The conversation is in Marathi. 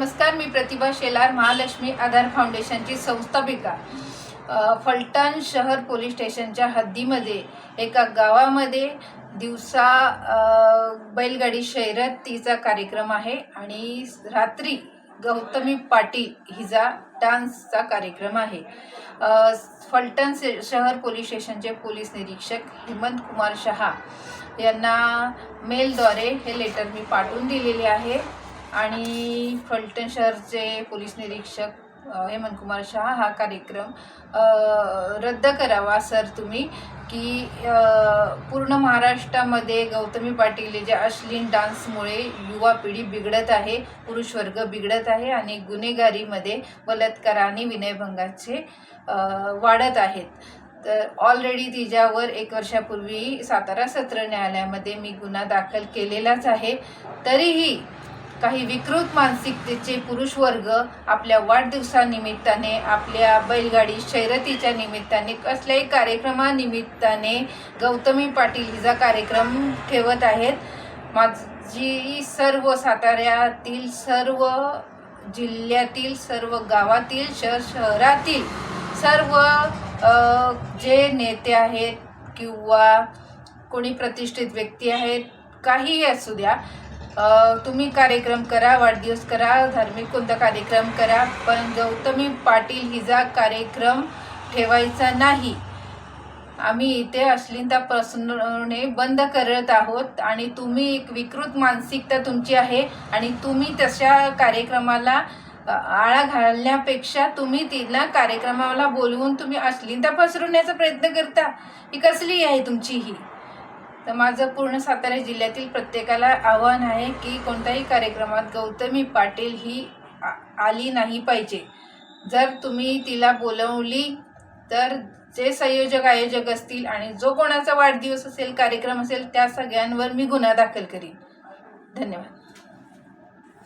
नमस्कार मी प्रतिभा शेलार महालक्ष्मी आधार फाउंडेशनची संस्थापिका फलटण शहर पोलीस स्टेशनच्या हद्दीमध्ये एका गावामध्ये दिवसा बैलगाडी शर्यतीचा कार्यक्रम आहे आणि रात्री गौतमी पाटील हिचा डान्सचा कार्यक्रम आहे. फलटण से- शहर पोलीस स्टेशनचे पोलीस निरीक्षक हेमंत कुमार शहा यांना मेलद्वारे हे लेटर मी पाठवून दिलेले आहे. आणि फलटण शहरचे पोलीस निरीक्षक हेमंत कुमार शहा हा कार्यक्रम रद्द करावा सर तुम्ही. की पूर्ण महाराष्ट्रामध्ये गौतमी पाटील जे अश्लील डान्समुळे युवा पिढी बिघडत आहे पुरुष वर्ग बिघडत आहे आणि गुन्हेगारीमध्ये बलात्कार आणि विनयभंगाचे वाढत आहेत. तर ऑलरेडी तिच्यावर एक वर्षापूर्वी सातारा सत्र न्यायालयामध्ये मी गुन्हा दाखल केलेलाच आहे. तरीही काही विकृत मानसिकतेचे पुरुष वर्ग आपल्या वाढदिवसानिमित्ताने आपल्या बैलगाडी शर्यतीच्या निमित्ताने कसल्याही कार्यक्रमानिमित्ताने गौतमी पाटील हिचा कार्यक्रम ठेवत आहेत. माझी सर्व साताऱ्यातील सर्व जिल्ह्यातील सर्व गावातील शहर शहरातील सर्व जे नेते आहेत किंवा कोणी प्रतिष्ठित व्यक्ती आहेत काहीही असू द्या तुम्ही कार्यक्रम करा वाढदिवस करा धार्मिक कोणता कार्यक्रम करा पण गौतमी पाटील हिचा कार्यक्रम ठेवायचा नाही. आम्ही इथे अश्लीलता पसरवणे बंद करत आहोत आणि तुम्ही एक विकृत मानसिकता तुमची आहे आणि तुम्ही तशा कार्यक्रमाला आळा घालण्यापेक्षा तुम्ही तिला कार्यक्रमाला बोलवून तुम्ही अश्लीलता पसरवण्याचा प्रयत्न करता. ही कसली आहे तुमची ही? तर माझं पूर्ण सातारा जिल्ह्यातील प्रत्येकाला आव्हान आहे की कोणत्याही कार्यक्रमात गौतमी पाटील ही आ- आली नाही पाहिजे. जर तुम्ही तिला बोलवली तर जे संयोजक आयोजक असतील आणि जो कोणाचा वाढदिवस असेल कार्यक्रम असेल त्या सगळ्यांवर मी गुन्हा दाखल करीन. धन्यवाद.